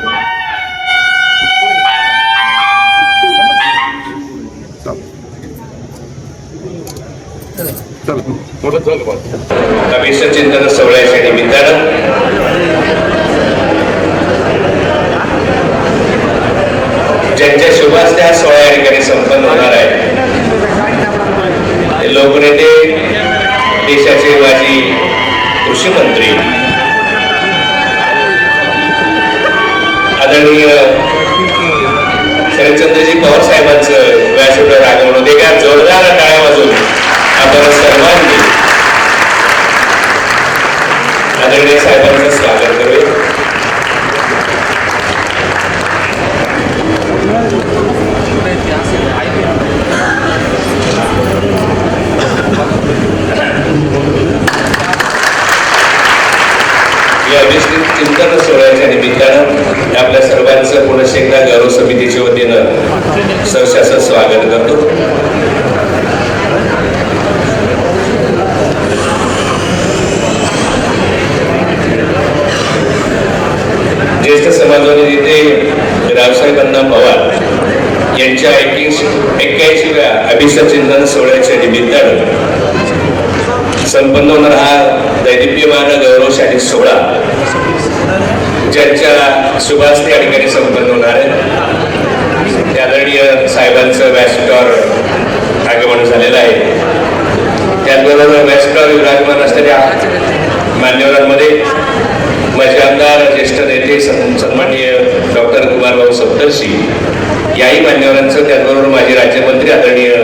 अरे अरे तुम्ही अरे मी तर होतो रे. अरे, तिकडे हात जा, हात जा, पुढं पळ. अरे, औषध वाले मुली पुढे. सर, सरा बाजूला जा. अरे, तुम्ही सरा बाजूला. ए, ए, ए, भविष्य चिंतन सोहळ्याच्या निमित्तानं ज्यांच्या शुभास्ते हा सोहळा या ठिकाणी संपन्न होणार आहे लोकनेते देशाचे माजी कृषी मंत्री आदरणीय शरदचंद्रजी पवार साहेबांचं व्यासपीठावर आगमन होते का जोरदार टाळ्या वाजून आपण सर्वांनी आदरणीय साहेबांचं स्वागत करूया या चिंतन सोहळ्याच्या निमित्तानं आपल्या सर्वांचं पुनश्च एकदा गौरव समितीच्या वतीनं सहर्ष स्वागत करतो. ज्येष्ठ समाजवादी नेते रावसाहेब अण्णा पवार यांच्या एक्क्याऐंशीव्या अभिषेक चिंतन सोहळ्याच्या निमित्तानं संपन्न होणार हा दैदिप्यमान गौरवशाली सोहळा. ज्यांच्या सुभाष त्या ठिकाणी संपन्न होणार आहे. त्या आदरणीय साहेबांचं व्यासपीठावर आगमन झालेलं आहे. त्याचबरोबर व्यासपीठावर विराजमान असलेल्या मान्यवरांमध्ये माझे आमदार ज्येष्ठ नेते सन्माननीय डॉक्टर कुमारभाऊ सप्तर्षी याही मान्यवरांचं त्याचबरोबर माजी राज्यमंत्री आदरणीय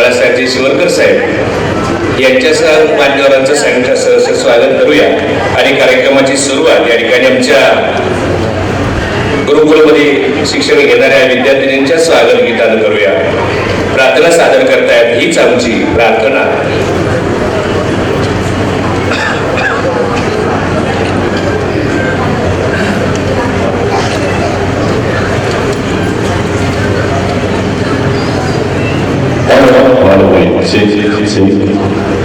बाळासाहेबजी शिवरकर साहेब यांच्यासह मान्यवरांचं सगळ्यांच्या सहर्ष स्वागत करूया. आणि कार्यक्रमाची सुरुवात या ठिकाणी आमच्या गुरुकुलमध्ये शिक्षण घेणाऱ्या विद्यार्थिनींच्या स्वागत गीतानं करूया. प्रार्थना सादर करतायत हीच आमची प्रार्थना. все эти, все.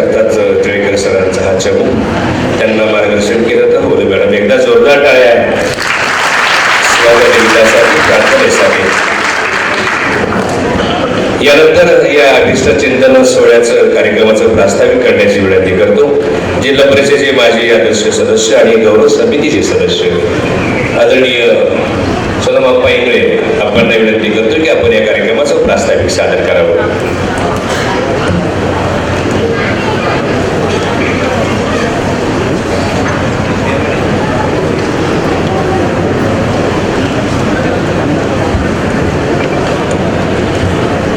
अर्थात टिळेकर सरांचा हा चमू. त्यांना मार्गदर्शन केलं तर होईल. मॅडम एकदा जोरदार टाळ्या प्रार्थनेसाठी यानंतर या अभिष्ट चिंतन सोहळ्याचं कार्यक्रमाचं प्रास्ताविक करण्याची विनंती करतो. जिल्हा परिषदेचे माजी आदर्श सदस्य आणि गौरव समितीचे सदस्य. आदरणीय सोनमाप्पा इंगळे आपण विनंती करतो की आपण या कार्यक्रमाचं प्रास्ताविक सादर करावं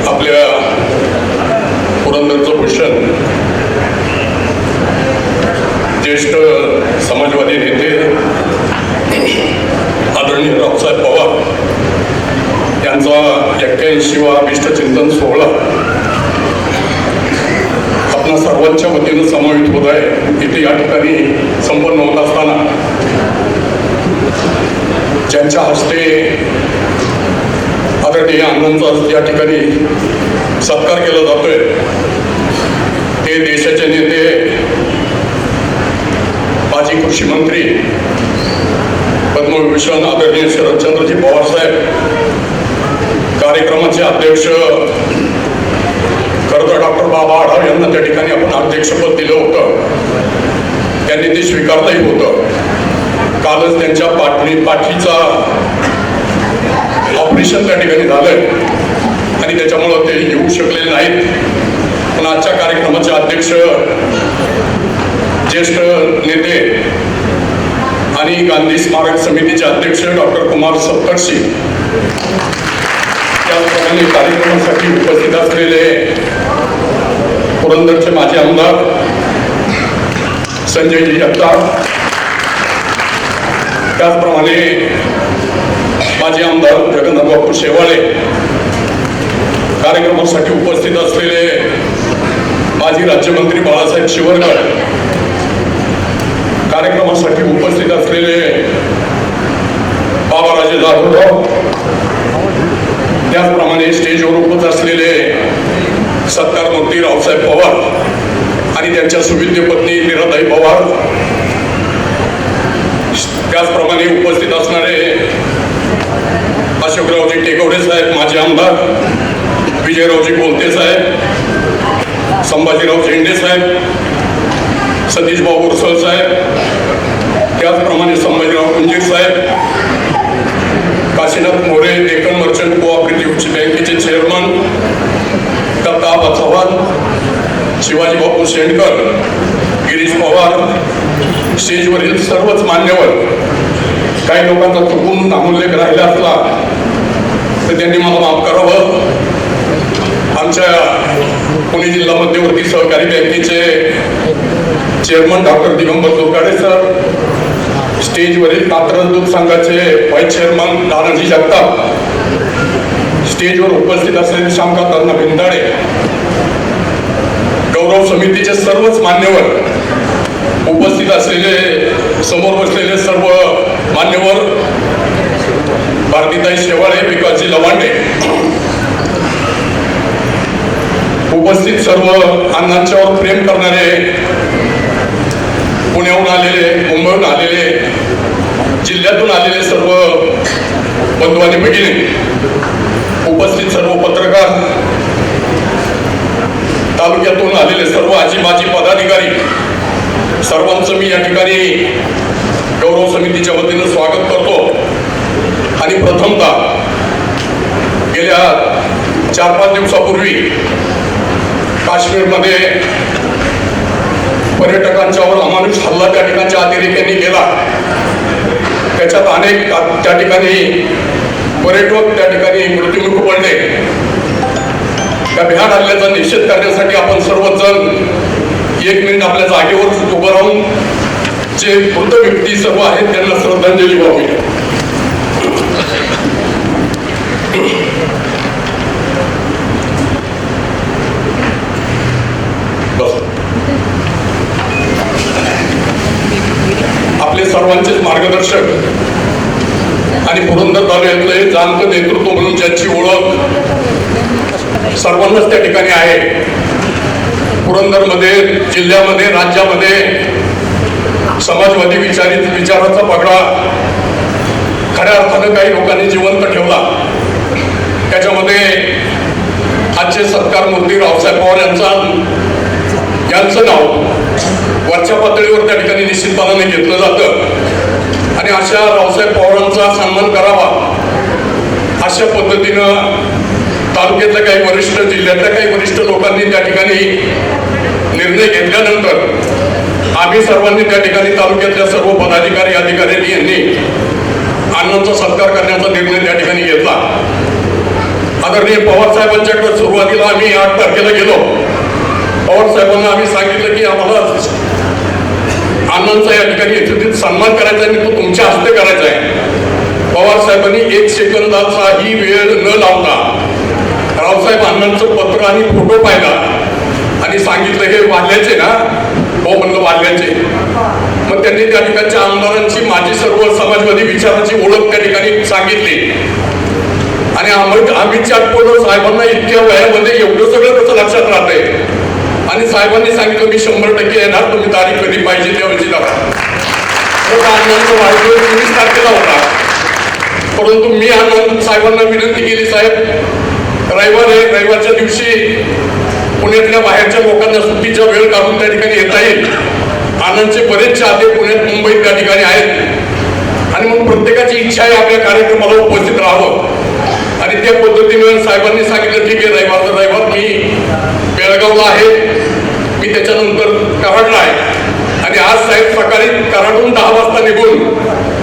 आपल्या पुरंदरचं भूषण ज्येष्ठ समाजवादी नेते आदरणीय रावसाहेब पवार यांचा एक्क्याऐंशीवा अभिष्ट चिंतन सोहळा आपणा सर्वांच्या वतीनं समावित होत आहे इथे या ठिकाणी संपन्न होत असताना ज्यांच्या हस्ते आदरणीय अण्णांचा या ठिकाणी सत्कार केला जातोय ते देशाचे नेते माजी कृषी मंत्री पद्मविभूषण आदरणीय शरदचंद्रजी पवार साहेब कार्यक्रमाचे अध्यक्ष खरं तर डॉक्टर बाबा आढाव यांना त्या ठिकाणी आपण अध्यक्षपद दिलं होतं. त्यांनी ते स्वीकारताही होतं. कालच त्यांच्या पाठणी पाठीचा ऑपरेशन त्या ठिकाणी झालं आणि त्याच्यामुळं ते येऊ शकलेले नाहीत. पण आजच्या कार्यक्रमाचे अध्यक्ष ज्येष्ठ नेते आणि गांधी स्मारक समितीचे अध्यक्ष डॉक्टर कुमार सप्तर्षी त्याचप्रमाणे कार्यक्रमासाठी उपस्थित असलेले पुरंदरचे माजी आमदार संजयजी जगताप त्याचप्रमाणे माजी आमदार जगन्नाथ बापू शेवाळे कार्यक्रमासाठी उपस्थित असलेले माजी राज्यमंत्री बाळासाहेब शिवरकर कार्यक्रमासाठी उपस्थित असलेले बाबाराजे जाधव त्याचप्रमाणे स्टेजवर उपस्थित असलेले सत्कारमूर्ती रावसाहेब पवार आणि त्यांच्या सुविद्य पत्नी निराताई पवार त्याचप्रमाणे उपस्थित असणारे अशोकरावजी टेकवडे साहेब माजी आमदार विजयरावजी बोलते साहेब संभाजीराव झेंडे साहेब सतीश भाऊ उरसळ साहेब त्याचप्रमाणे संभाजीराव कुंजीर साहेब काशीनाथ मोरे डेक्कन मर्चंट कोऑपरेटिव्ह बँकेचे चेअरमन दत्ताबा चव्हाण शिवाजी बापू शेंडकर गिरीश पवार स्टेजवरील सर्वच मान्यवर काही लोकांचा चुकून नामोल्लेख राहिला असला तर त्यांनी मला माफ करावं. आमच्या पुणे जिल्हा मध्यवर्ती सहकारी बँकेचे chairman doctor Digambar Durgade sir स्टेजवरील Katraj दूध संघाचे व्हाईस चेअरमन दानाजी जगताप. स्टेजवर उपस्थित असलेले शामकांत अण्णा भिंदाडे. गौरव समितीचे सर्वच मान्यवर उपस्थित असलेले समोर बसलेले सर्व मान्यवर भारतीताई शेवाळे विकासजी लवांडे. उपस्थित सर्व अण्णांच्यावर प्रेम करणारे पुण्याहून आलेले मुंबईहून आलेले जिल्ह्यातून आलेले सर्व बंधू आणि भगिनी उपस्थित सर्व पत्रकार तालुक्यातून आलेले सर्व आजी माजी पदाधिकारी सर्वांचं मी या ठिकाणी गौरव समितीच्या वतीनं स्वागत करतो. आणि प्रथमतः गेल्या चार पाच दिवसापूर्वी काश्मीरमध्ये पर्यटकांच्यावर अमानुष हल्ला त्या ठिकाणच्या अतिरेक्यांनी केला. त्याच्यात अनेक त्या ठिकाणी पर्यटक त्या ठिकाणी मृत्युमुख पडले. त्या भ्याड हल्ल्याचा निषेध करण्यासाठी आपण सर्वजण एक मिनिट आपल्या जागेवर उभं राहून जे मृत व्यक्ती सर्व आहेत त्यांना श्रद्धांजली व्हावी आपले सर्वांचेच मार्गदर्शक. आणि पुरंदर तालुक्यातलं हे जाणतं नेतृत्व म्हणून ज्यांची ओळख सर्वांनाच त्या ठिकाणी आहे. पुरंदरमध्ये जिल्ह्यामध्ये राज्यामध्ये समाजवादी विचारी विचाराचा पगडा खऱ्या अर्थानं काही लोकांनी जिवंत ठेवला. त्याच्यामध्ये आजचे सत्कार मूर्ती रावसाहेब पवार यांचा यांचं नाव वरच्या पातळीवर त्या ठिकाणी निश्चितपणाने घेतलं जातं. आणि अशा रावसाहेब पवारांचा सन्मान करावा. अशा पद्धतीनं तालुक्यातल्या काही वरिष्ठ जिल्ह्यातल्या काही वरिष्ठ लोकांनी त्या ठिकाणी निर्णय घेतल्यानंतर आम्ही सर्वांनी त्या ठिकाणी तालुक्यातल्या सर्व पदाधिकारी अधिकारी यांनी अण्णांचा सत्कार करण्याचा निर्णय त्या ठिकाणी घेतला. आदरणीय पवार साहेबांच्याकडे सुरुवातीला आम्ही आठ तारखेला गेलो. पवार साहेबांना आम्ही सांगितलं की आम्हाला अण्णांचा या ठिकाणी एकत्रित सन्मान करायचा आहे आणि तो तुमच्या हस्ते करायचा आहे. पवार साहेबांनी एक सेकंदाचाही वेळ न लावता रावसाहेब अण्णांचं पत्र आणि फोटो पाहिला. आणि सांगितलं हे वाल्याचे ना? हो म्हणलं वाल्याचे मग त्यांनी त्या ठिकाणच्या आमदारांची माझी सर्व समाजवादी विचाराची ओळख त्या ठिकाणी सांगितली. आणि आम्ही आम्ही चाटपोर साहेबांना इतक्या वयामध्ये एवढं सगळं कसं लक्षात राहतंय? आणि साहेबांनी सांगितलं मी शंभर टक्के येणार तुम्ही तारीख कधी पाहिजे त्या वेळी लावा वाढदिवस चोवीस तारखेला होता. परंतु मी आनंद साहेबांना विनंती केली साहेब रविवार आहे रविवारच्या दिवशी पुण्यातल्या बाहेरच्या लोकांना सुट्टीचा वेळ काढून त्या ठिकाणी येता येईल. आनंदचे बरेच चाहते पुण्यात मुंबईत त्या ठिकाणी आहेत. आणि मग प्रत्येकाची इच्छा आहे आपल्या कार्यक्रमाला उपस्थित राहावं. आणि त्या पद्धतीने साहेबांनी सांगितलं ठीक आहे रविवारचा रविवार मी जळगावला आहे. मी त्याच्यानंतर कराडला आहे. आणि आज साहेब सकाळी कराडून दहा वाजता निघून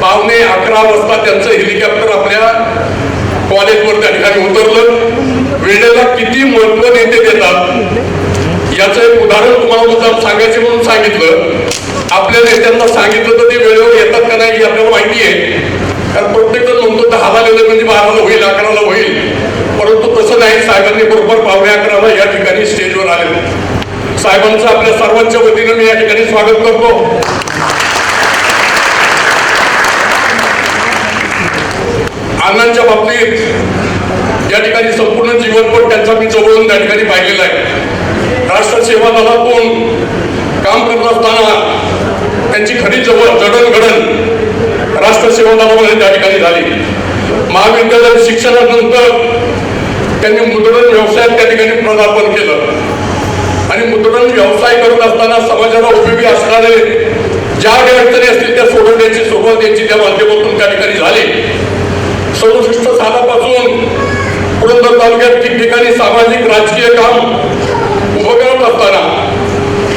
पावणे अकरा वाजता त्यांचं हेलिकॉप्टर आपल्या कॉलेजवर त्या ठिकाणी उतरलं. वेळेला किती महत्त्व नेते देतात? याचं एक उदाहरण तुम्हाला सांगायचे म्हणून सांगितलं. आपल्या नेत्यांना सांगितलं तर ते वेळेवर येतात का नाही ही आपल्याला माहिती आहे. कारण प्रत्येक जण म्हणतो दहाला गेलं म्हणजे बाराला होईल अकरा परंतु तसं नाही साहेबांनी बरोबर पावणे अकराला या ठिकाणी स्टेजवर आलेलो. साहेबांचं आपल्या सर्वांच्या वतीनं मी या ठिकाणी स्वागत करतो. अण्णांच्या बाबतीत या ठिकाणी संपूर्ण जीवनपट त्यांचा मी जवळून त्या ठिकाणी पाहिलेला आहे. राष्ट्र सेवा दलातून काम करत असताना त्यांची खरी जवळ जडणघडण राष्ट्रसेवा दलामध्ये त्या ठिकाणी झाली. महाविद्यालय शिक्षणानंतर त्यांनी मुद्रण व्यवसायात त्या ठिकाणी प्रदार्पण केलं. आणि मुद्रण व्यवसाय करत असताना समाजाला उपयोगी असणारे ज्या काही अडचणी असतील त्या सोडवण्याची सुरुवात यांची त्या माध्यमातून त्या ठिकाणी झाली. सदुसष्ट सालापासून पुरंदर तालुक्यात ठिकठिकाणी सामाजिक राजकीय काम उभं करत असताना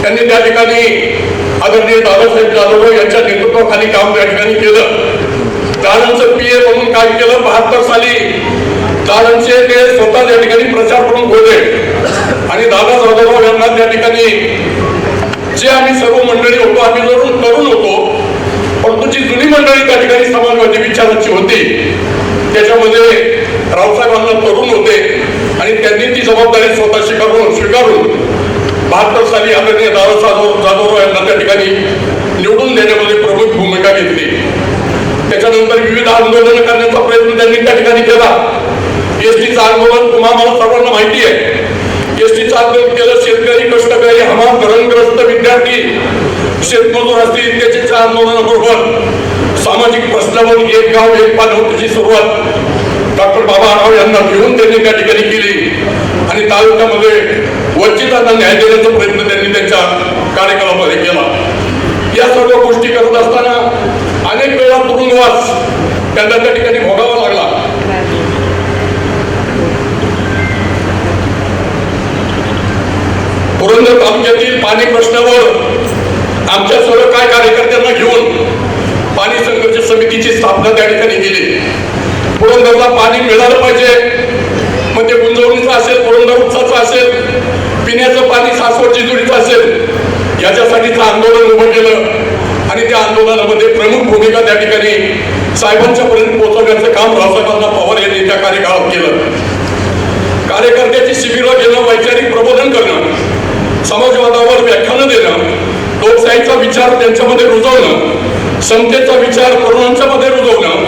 त्यांनी त्या ठिकाणी आदरणीय दादासाहेब जाधव यांच्या नेतृत्वाखाली काम त्या ठिकाणी केलं. दादांचं पी ए म्हणून काय केलं बहात्तर साली दादांचे ते स्वतः त्या ठिकाणी प्रचार करून होते आणि दादा जाधवराव यांना त्या ठिकाणी जे आम्ही सर्व मंडळी होतो आम्ही जरूर तरुण होतो परंतु जी जुनी मंडळी त्या ठिकाणी समाजवादी विचाराची होती त्याच्यामध्ये रावसाहेबांना तरुण होते आणि त्यांनी ती जबाबदारी स्वतः स्वीकारून स्वीकारून बहात्तर साली आदरणीय दादासाहेब जाधवराव यांना त्या ठिकाणी निवडून देण्यामध्ये प्रमुख भूमिका घेतली. त्याच्यानंतर विविध आंदोलन करण्याचा प्रयत्न त्यांनी त्या ठिकाणी केला. एसटीचं आंदोलन तुम्हाला मला सर्वांना माहिती आहे. एसटीचं आंदोलन केलं शेतकरी कष्टकरी हमाम धरणग्रस्त विद्यार्थी शेतमजूर असतील त्याच्या आंदोलनाबरोबर सामाजिक प्रश्नावर एक गाव एक पालवटीची सुरुवात डॉक्टर बाबा राव यांना घेऊन त्यांनी त्या ठिकाणी केली. आणि तालुक्यामध्ये वंचितांना न्याय देण्याचा प्रयत्न त्यांनी त्यांच्या कार्यक्रमामध्ये केला. या सर्व गोष्टी करत असताना अनेक वेळा तुरुंगवास त्यांना त्या ठिकाणी भोगावा लागला पुरंदर तालुक्यातील पाणी प्रश्नावर आमच्या सर्व काय कार्यकर्त्यांना घेऊन पाणी संघर्ष समितीची स्थापना त्या ठिकाणी केली. पुरंदरला पाणी मिळालं पाहिजे. मग ते गुंजवणीचं असेल पुरंदर उपसाचं असेल पिण्याचं पाणी सासवड जिजुरीचं असेल याच्यासाठीचं आंदोलन उभं केलं. आणि त्या आंदोलनामध्ये प्रमुख भूमिका त्या ठिकाणी साहेबांच्या पर्यंत पोहोचवण्याचं काम रावसाहेबांना पवार यांनी त्या कार्यकाळात केलं. कार्यकर्त्याची शिबिरं घेणं वैचारिक प्रबोधन करणं समाजवादावर व्याख्यानं देणं लोकशाहीचा विचार त्यांच्यामध्ये रुजवणं समतेचा विचार तरुणांच्या मध्ये रुजवणं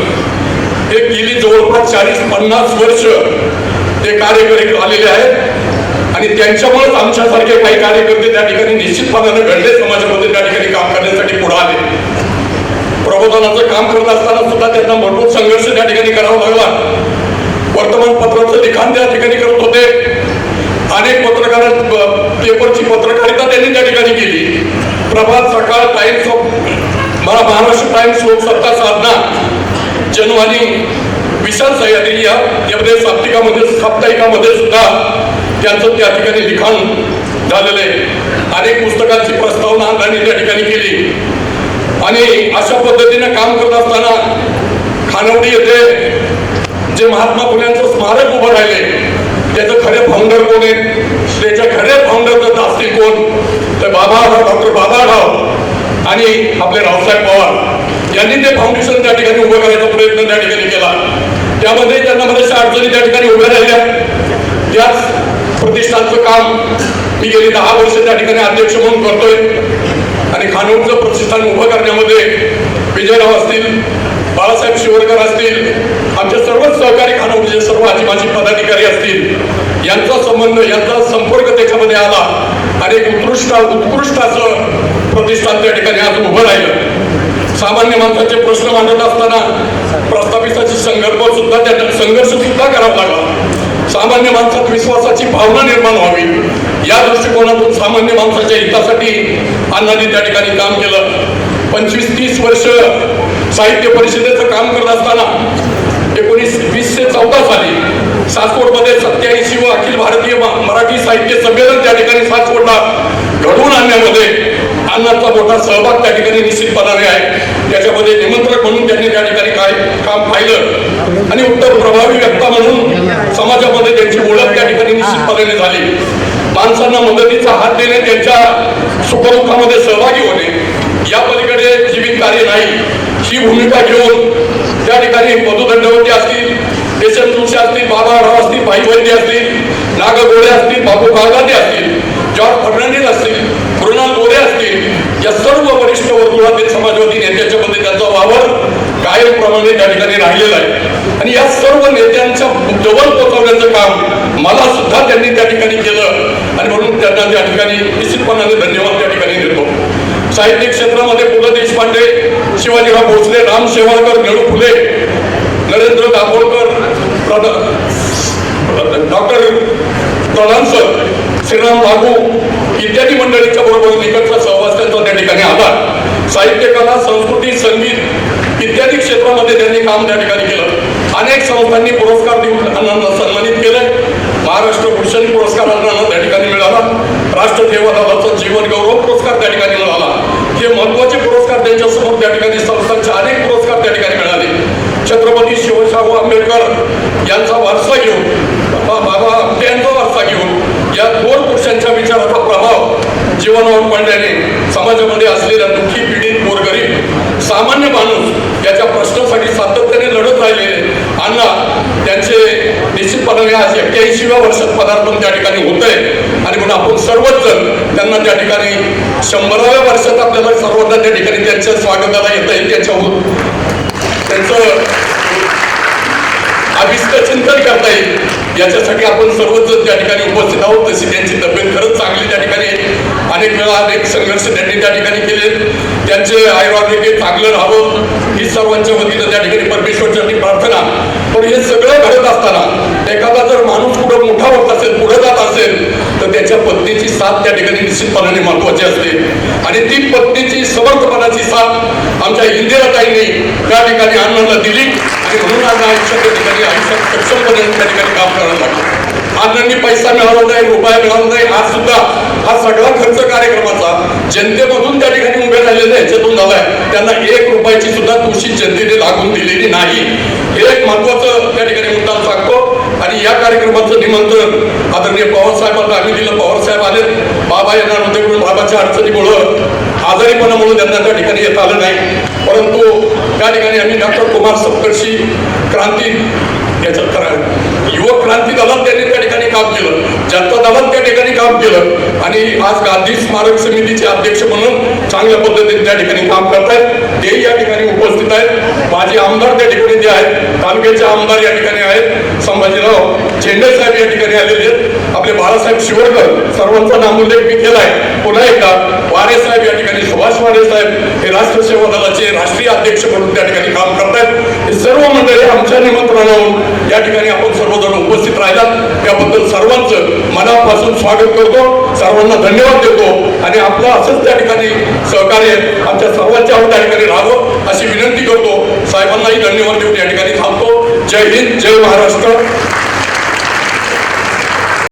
हे गेली जवळपास चाळीस पन्नास वर्ष ते कार्य करीत आलेले आहेत. आणि आणि त्यांच्यामुळेच आमच्यासारखे काही कार्यकर्ते त्या ठिकाणी निश्चितपणाने घडले समाजामध्ये त्या ठिकाणी काम करण्यासाठी पुढे आले. प्रबोधनाचं काम करत असताना सुद्धा त्यांना भरपूर संघर्ष त्या ठिकाणी करावा लागला. वर्तमानपत्राचं लिखाण त्या ठिकाणी करत होते. अनेक पत्रकार पेपरची पत्रकारिता त्यांनी त्या ठिकाणी केली. प्रभात सकाळ टाइम्स ऑफ मला महाराष्ट्र टाइम्स लोकसत्ता साधना जनवाणी विशाल सह्याद्री या यामध्ये साप्तिकामध्ये साप्ताहिकामध्ये सुद्धा त्यांचं त्या ठिकाणी लिखाण झालेलं आहे. अनेक पुस्तकांची प्रस्तावना त्यांनी त्या ठिकाणी केली. आणि अशा पद्धतीने काम करत असताना खानवडी येथे जे महात्मा फुल्यांचं स्मारक उभं राहिले त्याचं खरे फाउंडर कोण आहेत? त्याच्या खरे फाउंडरचं दास्ती कोण? तर बाबा डॉक्टर बाबाराव आणि आपले रावसाहेब पवार. यांनी ते फाउंडेशन त्या ठिकाणी उभं करायचा प्रयत्न त्या ठिकाणी केला. त्यामध्ये त्यांना बऱ्याचशा अडचणी त्या ठिकाणी उभ्या राहिल्या. त्याच प्रतिष्ठानचं काम मी गेली दहा वर्ष त्या ठिकाणी अध्यक्ष म्हणून करतोय. आणि खानोडचं प्रतिष्ठान उभं करण्यामध्ये विजयराव असतील बाळासाहेब शिवरकर असतील आमचे सर्वच सहकारी म्हणजे सर्व आजी माजी पदाधिकारी असतील यांचा संबंध यांचा संपर्क त्याच्यामध्ये आला. आणि एक उत्कृष्ट उत्कृष्ट असं प्रतिष्ठान त्या ठिकाणी आज उभं राहिलं. सामान्य माणसाचे प्रश्न मांडत असताना प्रस्थापिताची संघर्ष सुद्धा त्या संघर्ष सुद्धा करावा लागला. सामान्य माणसात विश्वासाची भावना निर्माण व्हावी. या दृष्टिकोनातून सामान्य माणसाच्या हितासाठी अण्णांनी त्या ठिकाणी काम केलं. पंचवीस तीस वर्ष साहित्य परिषदेचं काम करत असताना एकोणीस वीसशे चौदा साली सासवडमध्ये सत्याऐंशी व अखिल भारतीय मराठी साहित्य संमेलन त्या ठिकाणी सासवडला घडवून आणण्यामध्ये अण्णांचा मोठा सहभाग त्या ठिकाणी निश्चितपणाने आहे. त्याच्यामध्ये निमंत्रक म्हणून त्यांनी त्या ठिकाणी काय काम पाहिलं आणि उत्तर प्रभावी व्यक्ता म्हणून समाजामध्ये त्यांची ओळख त्या ठिकाणी निश्चितपणाने झाली. माणसांना मदतीचा हात देणे त्यांच्या सुखदुःखामध्ये सहभागी होणे या पलीकडे जीवित कार्य नाही. ही भूमिका घेऊन त्या ठिकाणी मधुदंडवती असतील यशवंत तुळशी असतील बाबाराव असतील भाई वैद्य असतील नाग गोळे असतील बाबू काळगाते असतील जॉर्ज फर्नांडिस असतील मृणाल गोरे असतील या सर्व वरिष्ठ वर्तुळातील समाजवादी नेत्यांच्यामध्ये त्यांचा वावर कायमप्रमाणे त्या ठिकाणी राहिलेला आहे. आणि या सर्व नेत्यांच्या जवळ पोहोचवण्याचं काम मला सुद्धा त्यांनी त्या ठिकाणी केलं. आणि म्हणून त्यांना त्या ठिकाणी निश्चितपणाने धन्यवाद त्या ठिकाणी साहित्यिक साहित्य क्षेत्रामध्ये पु ल देशपांडे शिवाजीराव भोसले राम शेवाळकर नेहरू फुले नरेंद्र दाभोळकर प्रद- डॉक्टर प्रधान सर श्रीराम लागू इत्यादी मंडळीच्या बरोबर निकटचा सहवास त्यांचा त्या ठिकाणी आला साहित्य कला संस्कृती संगीत इत्यादी क्षेत्रामध्ये त्यांनी काम त्या ठिकाणी केलं. अनेक संस्थांनी पुरस्कार देऊन त्यांना सन्मानित केले महाराष्ट्र भूषण पुरस्कार त्या ठिकाणी मिळाला. राष्ट्र सेवादलाचा जीवन गौरव पुरस्कार त्या ठिकाणी मिळाला. महत्त्वाचे पुरस्कार त्यांच्यासमोर त्या ठिकाणी संस्थांचे अनेक पुरस्कार त्या ठिकाणी मिळाले. छत्रपती शिवशाहू आंबेडकर यांचा वारसा घेऊन बा- बाबा आमटे यांचा वारसा घेऊन या दोन पुरुषांच्या विचाराचा प्रभाव जीवनावर पडल्याने समाजामध्ये असलेल्या दुःखी पीडित गोरगरीब सामान्य माणूस याच्या प्रश्नासाठी सातत्याने लढत राहिलेले अण्णा त्यांचे निश्चितपणाने आज एक्क्याऐंशीव्या वर्षात पदार्पण त्या ठिकाणी होत आहे आणि म्हणून आपण सर्वच जण त्यांना त्या ठिकाणी शंभराव्या वर्षात आपल्याला सर्वांना त्या ठिकाणी त्यांच्या स्वागताला येत आहे त्यांच्या त्यांचं अभिष्ट चिंतन करता येईल याच्यासाठी आपण सर्वजण त्या ठिकाणी उपस्थित आहोत. तशी त्यांची तब्येत खरंच चांगली त्या ठिकाणी अनेक वेळा अनेक संघर्ष त्यांनी त्या ठिकाणी केले त्यांचे आयुर्वेदिक चांगलं राहावं ही सर्वांच्या वतीनं त्या ठिकाणी परमेश्वरच्या प्रार्थना. पण हे सगळं घडत असताना एखादा जर माणूस कुठं मोठा होत असेल पुढे जात असेल तर त्याच्या पत्नीची साथ त्या ठिकाणी निश्चितपणाने महत्वाची असते. आणि ती पत्नीची समर्थपणाची साथ आमच्या इंदिराताईंनी त्या ठिकाणी अण्णांना दिली आणि म्हणून आज आयुष्यात त्या ठिकाणी आयुष्यात सक्षमपणे त्या ठिकाणी काम करायला लागलं. अण्णांनी पैसा मिळाला नाही रुपया मिळाला नाही आज सुद्धा हा सगळा खर्च कार्यक्रमाचा जनतेमधून त्या ठिकाणी उभे राहिलेले ह्याच्यातून झालाय. त्यांना एक रुपयाची सुद्धा तुळशी जनतेने लागून दिलेली नाही. हे एक महत्वाचं त्या ठिकाणी मुद्दा सांगतो. आणि या कार्यक्रमाचं निमंत्रण आदरणीय पवार साहेबांना आम्ही दिलं पवार साहेब आले बाबा येणार होते म्हणून बाबाच्या अडचणीमुळं आजारीपणामुळे त्यांना त्या ठिकाणी येता आलं नाही. परंतु त्या ठिकाणी आम्ही डॉक्टर कुमार सप्तर्षी क्रांती याच्यात युवक क्रांती दलात त्यांनी त्या ठिकाणी काम केलं. जनता दलात त्या ठिकाणी काम केलं. आणि आज गांधी स्मारक समितीचे अध्यक्ष म्हणून चांगल्या पद्धतीने त्या ठिकाणी काम करतायत. ते या ठिकाणी उपस्थित आहेत. माझे आमदार त्या ठिकाणी जे आहेत तालुक्याचे आमदार या ठिकाणी आहेत. संभाजीराव झेंडे साहेब या ठिकाणी आलेले आहेत. आपले बाळासाहेब शिवडकर सर्वांचा नामोल्लेख मी केलाय. पुन्हा एकदा वारे साहेब या ठिकाणी सुभाष वारे साहेब हे राष्ट्र सेवा दलाचे राष्ट्रीय अध्यक्ष म्हणून त्या ठिकाणी काम करतायत. हे सर्व मंडळी आमच्या निमंत्रणावरून या ठिकाणी आपण सर्वजण उपस्थित राहिलात. त्याबद्दल सर्वांचं मनापासून स्वागत करतो. सर्वांना धन्यवाद देतो आणि आपलं असंच त्या ठिकाणी सहकार्य आमच्या सर्वांच्या त्या ठिकाणी राहावं अशी विनंती करतो. साहेबांनाही धन्यवाद देऊन या ठिकाणी थांबतो. जय हिंद जय महाराष्ट्र.